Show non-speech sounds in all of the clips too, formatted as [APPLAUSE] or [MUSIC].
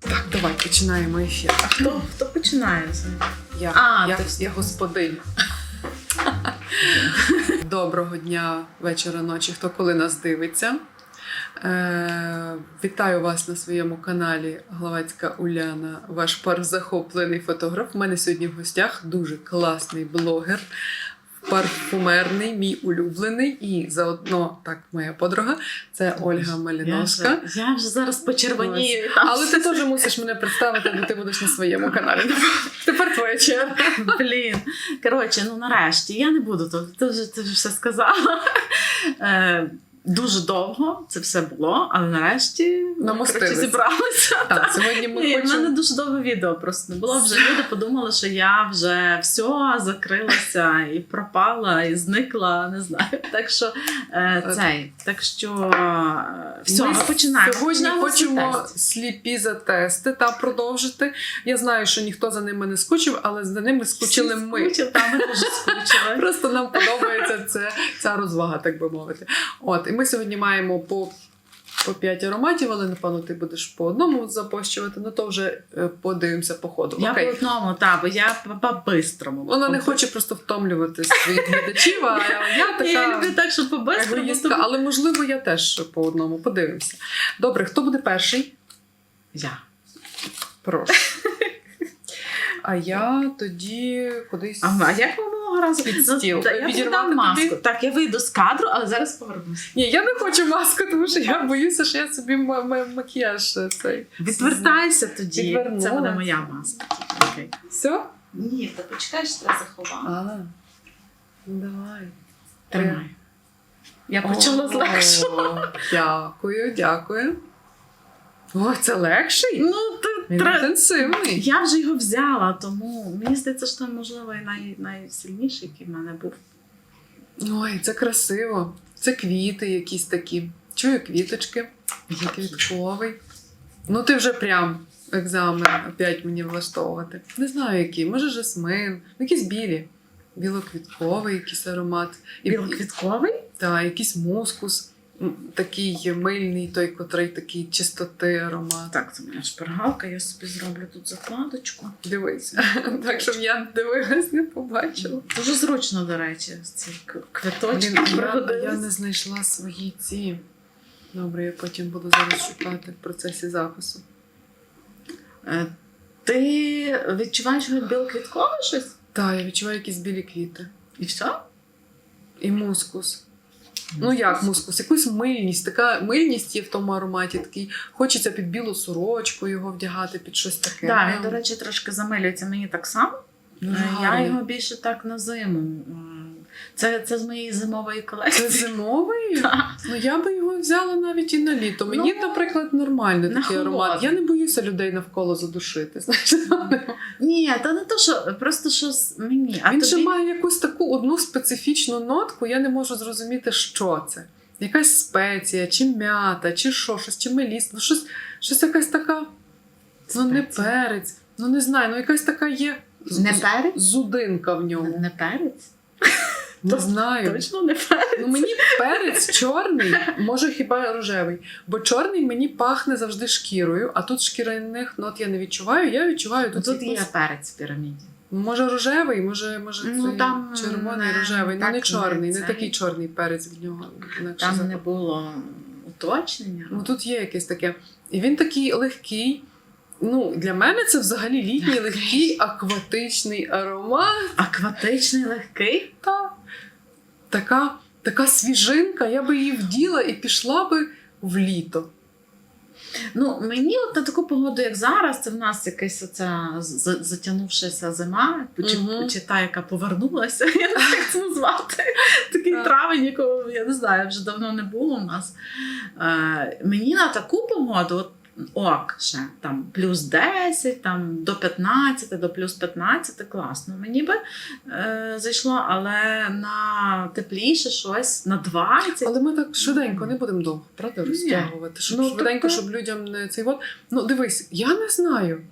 Так, давай починаємо ефір. А хто, хто починає? Я, А, я, ти- я господиня. Доброго дня, вечора, ночі, хто коли нас дивиться. Е, вітаю вас на своєму каналі Главацька Уляна, ваш парзахоплений фотограф. У мене сьогодні в гостях дуже класний блогер, парфумерний, мій улюблений, і заодно так моя подруга. Це Ольга Маліновська. Я вже, я вже зараз почервонію. Але ти теж мусиш мене представити, бо ти будеш на своєму каналі. Тепер твоя черга. Блін. Коротше, ну нарешті, я не буду тут. Ти вже, ти вже все сказала. Е, дуже довго це все було, але нарешті ми, зібралися. Так, сьогодні ми Ні, в мене дуже довге відео просто не було. Вже люди подумали, що я вже все закрилася і пропала, і зникла, не знаю. Так що е, цей, так що е, все, ми, починаємо. Сьогодні хочемо сліпі затести та продовжити. Я знаю, що ніхто за ними не скучив, але за ними скучили Всі ми. скучили, та, ми дуже скучили. Просто нам подобається це, ця розвага, так би мовити. От, і ми сьогодні маємо по. По 5 ароматів, але напевно ти будеш по одному запощувати, ну то вже е, подивимося по ходу. Я Окей. по одному, так, бо я по-бистрому. Вона не хоче просто втомлювати своїх глядачів, а я [LAUGHS] така. Я люблю так, що по-бистрому. Але можливо я теж по одному подивимося. Добре, хто буде перший? Я. Прошу. А я тоді кудись. А, а як минулого разу Під стіл. Ну, та я Відірвати маску. тобі? Так, я вийду з кадру, але зараз повернусь. Ні, я не хочу маску, тому що я боюся, що я собі ма- ма- макіяж цей. Відвертайся тоді. Відвернула. Це буде моя маска. Окей. Все? Ні, та почекай, що треба заховати. Ну давай. Тримай. Я почала з О, легшого. Дякую, дякую. Ой, це легший? Ну, ти Він інтенсивний. Я вже його взяла, тому мені здається, що це можливо і най... найсильніший, який в мене був. Ой, це красиво. Це квіти якісь такі. Чую квіточки. Квітковий. Ну, ти вже прям екзамен опять мені влаштовувати. Не знаю, які. Може, жасмин, ну, якісь білі. Білоквітковий якийсь аромат. Білоквітковий? та, якийсь мускус. Такий мильний, той, котрий такий чистоти аромат. Так, це моя шпаргалка, я собі зроблю тут закладочку. Дивись. Так, щоб я дивилась, не побачила. Дуже зручно, до речі, ці квиточки. Я, я не знайшла свої ці. Добре, я потім буду зараз шукати в процесі запису. Е, Ти відчуваєш білоквіткове щось? Так, я відчуваю якісь білі квіти. І все? І мускус. Ну як мускус? Якусь мильність. Така мильність є в тому ароматі. Такий. Хочеться під білу сорочку його вдягати, під щось таке. Так, да, він, до речі, трошки замилюється мені так само. Е, Я його більше так на зиму. Це, це з моєї зимової Це зимовий? [LAUGHS] Ну я би його взяла навіть і на літо. Мені, Ну, наприклад, нормальний на такий аромат. Я не боюся людей навколо задушити. Ні, та не то, що просто що з- мені. А Він тобі... ще має якусь таку одну специфічну нотку, я не можу зрозуміти, що це. Якась спеція, чи м'ята, чи що, щось, чи меліс, ну щось, щось якась така. Ну, не перець. Ну не знаю, ну якась така є Не перець? зудинка в ньому. Не перець? Не То- знаю. Точно не перець. Ну мені перець чорний, може хіба рожевий. Бо чорний мені пахне завжди шкірою, а тут шкіряних нот я не відчуваю. Я відчуваю тут, Тут є якусь- перець в піраміді. Може рожевий, може, може Ну, там червоний не- рожевий. Ну не не чорний, не цей. такий чорний перець в нього. Там запах. не було уточнення. Ну тут є якесь таке. І він такий легкий. Ну, для мене це взагалі літній легкий акватичний аромат. Акватичний легкий. Та, така, така свіжинка, я би її вділа і пішла би в літо. Ну, мені от на таку погоду, як зараз, це в нас якась оця затягнувшася зима, чи, Мгм. чи та, яка повернулася, [LAUGHS] я не знаю, як це назвати. Такий Так. травень, якого я не знаю, вже давно не було у нас. Е, мені на таку погоду, от ок, ще там плюс 10, там до 15, до плюс 15, класно. Мені би е, зайшло, але на тепліше щось, на 20. Але ми так швиденько не будемо довго, правда, розтягувати. Щоб Ну, швиденько, тобто- щоб людям не цей вод. Ну, дивись, я не знаю.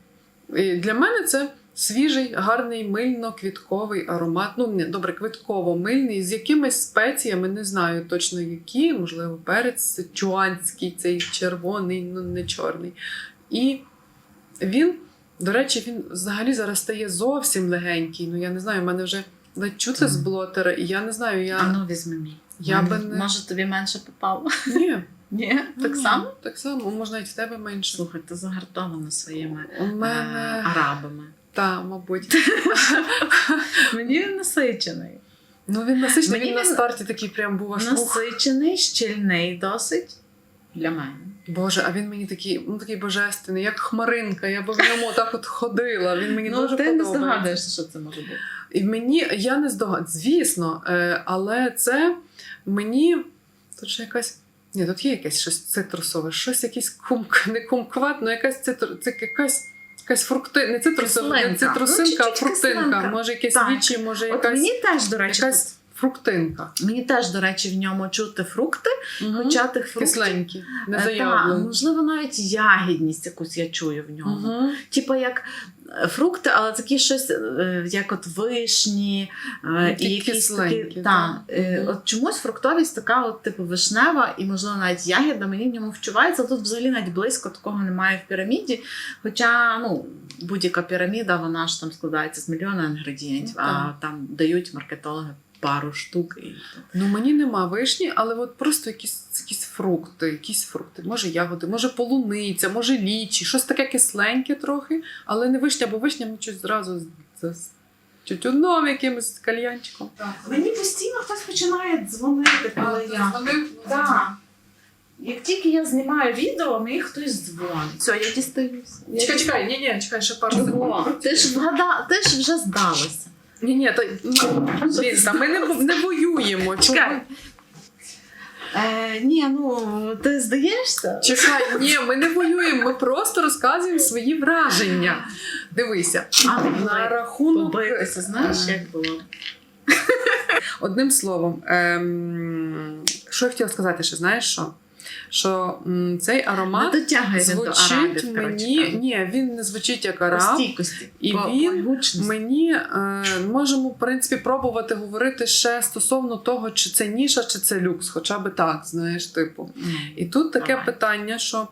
І Для мене це свіжий, гарний, мильно-квітковий аромат. Ну, не, добре, квітково-мильний, з якимись спеціями, не знаю точно які, можливо, перець чуанський, цей червоний, ну не чорний. І він, до речі, він взагалі зараз стає зовсім легенький. Ну, я не знаю, в мене вже ледь чути з блотера, і я не знаю, я. А ну візьми мій. Я Мене- би не- Може тобі менше попало? Ні, [LAUGHS] Ні, так ні, само. Так само, можна і в тебе менше. Слухай, ти загартована своїми У е, мене. арабами. Та, мабуть. [LAUGHS] Мені він насичений. Ну він насичений, Мені він на старті такий прям був аж ух. Насичений, щільний досить для мене. Боже, а він мені такий, ну такий божественний, як хмаринка. Я б в ньому так от ходила. Він мені ну, дуже ти не подобається. здогадуєшся, що це може бути. І мені я не здогадую, звісно, е, але це мені тут ще якась. Ні, тут є якесь щось цитрусове, щось якийсь кумк, не кумкват, ну якась цитру, це якась. Якась фрукти, не цитрусинка, не цитрусинка, Ну, а фруктинка. кислинка. Може, якесь вічі, може, От мені теж, до речі, якась фруктинка. мені теж, до речі, в ньому чути фрукти, Мгм. хоча тих фруктів. Кисленькі, не е, та, можливо, навіть ягідність якусь я чую в ньому. Угу. Типа як е, фрукти, але такі щось, е, як от вишні, е, і якісь такі. Та, так. е, Мгм. От чомусь фруктовість така, от, типу, вишнева, і, можливо, навіть ягідна, мені в ньому вчувається. Тут взагалі навіть близько такого немає в піраміді. Хоча ну, будь-яка піраміда, вона ж там складається з мільйона інгредієнтів, Ну, а там дають маркетологи пару штук. Ну мені нема вишні, але от просто якісь, якісь фрукти, якісь фрукти, може ягоди, може полуниця, може лічі, щось таке кисленьке трохи, але не вишня, бо вишня мені щось зразу з, тютюном якимось кальянчиком. Мені постійно хтось починає дзвонити, коли я. Так. Як тільки я знімаю відео, мені хтось дзвонить. Все, я дістаюся. Чекай, чекай, ні, ні, чекай, ще пару секунд. Ти ж вгада, ти ж вже здалася. Ні, ні, ну, та ми не, не воюємо. Чекай. Е, ні, ну ти здаєшся? Чекай, ні, ми не воюємо, ми просто розказуємо свої враження. Дивися, А, на рахунок побитися, знаєш, Е, як було? Одним словом, ем, що я хотіла сказати, ще знаєш що? Що м, цей Не аромат дотягує він до звучить арабів, коротше мені. кажучи. Ні, він не звучить як По араб. стійкості. І по, він по гучності. Мені е, можемо, в принципі, пробувати говорити ще стосовно того, чи це ніша, чи це люкс, хоча би так, знаєш, типу. І тут таке Давай. питання, що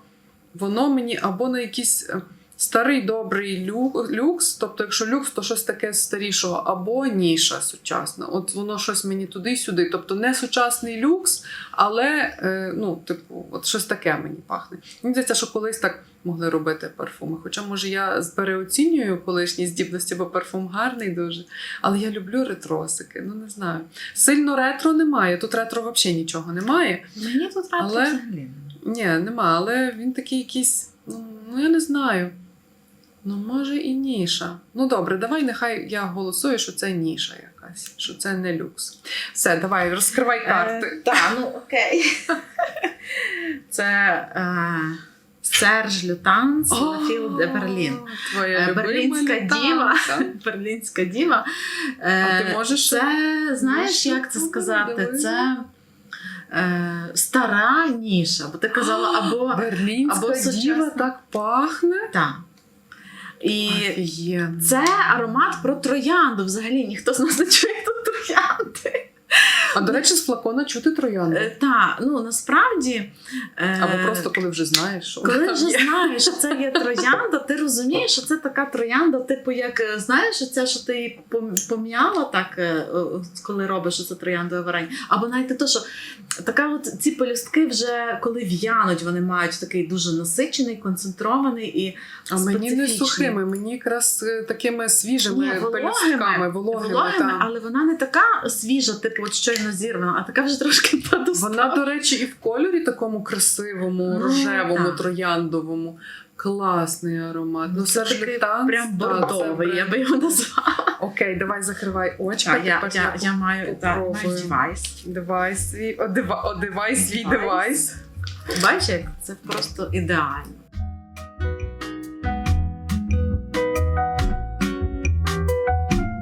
воно мені або на якісь е, старий добрий люкс, тобто, якщо люкс, то щось таке старішого, або ніша сучасна. От воно щось мені туди-сюди. Тобто не сучасний люкс, але е, ну, типу, от щось таке мені пахне. Мені здається, що колись так могли робити парфуми. Хоча, може, я переоцінюю колишні здібності, бо парфум гарний дуже. Але я люблю ретросики. Ну не знаю. Сильно ретро немає. Тут ретро взагалі нічого немає. Мені тут радо Але- взагалі. Ні, нема, але він такий якийсь, ну, ну я не знаю. Ну, може, і ніша. Ну добре, давай нехай я голосую, що це ніша якась, що це не люкс. Все, давай, розкривай карти. Е, Так, ну окей. [LAUGHS] Це е, Серж Лютанс Лафіл де Берлін. Твоя Е, Берлінська діва. [LAUGHS] Берлінська діва. Е, А ти можеш- Це, знаєш, як це сказати? Це е, стара ніша. Бо ти казала, [GASPS] або. Берлінська або діва так пахне. Так. І Офігенно. це аромат про троянду. Взагалі ніхто з нас не чує тут троянди. А до речі, з флакона чути троянду. Е, Так, ну насправді. е, Або просто коли вже знаєш, що Коли вже знаєш, що це є троянда, ти розумієш, що це така троянда, типу, як е, знаєш, це, що ти її пом'яла, так, коли робиш це трояндове варення. Або навіть те, що така от ці пелюстки вже коли в'януть, вони мають такий дуже насичений, концентрований і А мені не сухими, мені якраз такими свіжими Ні, пелюстками, вологими. вологими, та. але вона не така свіжа, типу, от щойно зірвана, а така вже трошки [LAUGHS] подостала. Вона, до речі, і в кольорі такому красивому, Ну, рожевому, так. трояндовому. Класний аромат. Ну, це Серж такий прям бордовий, я би його назвала. Окей, давай закривай очі. Я, я, я маю маю девайс. Девайс свій, одивай свій Девайс. девайс. Бачиш, як це просто ідеально.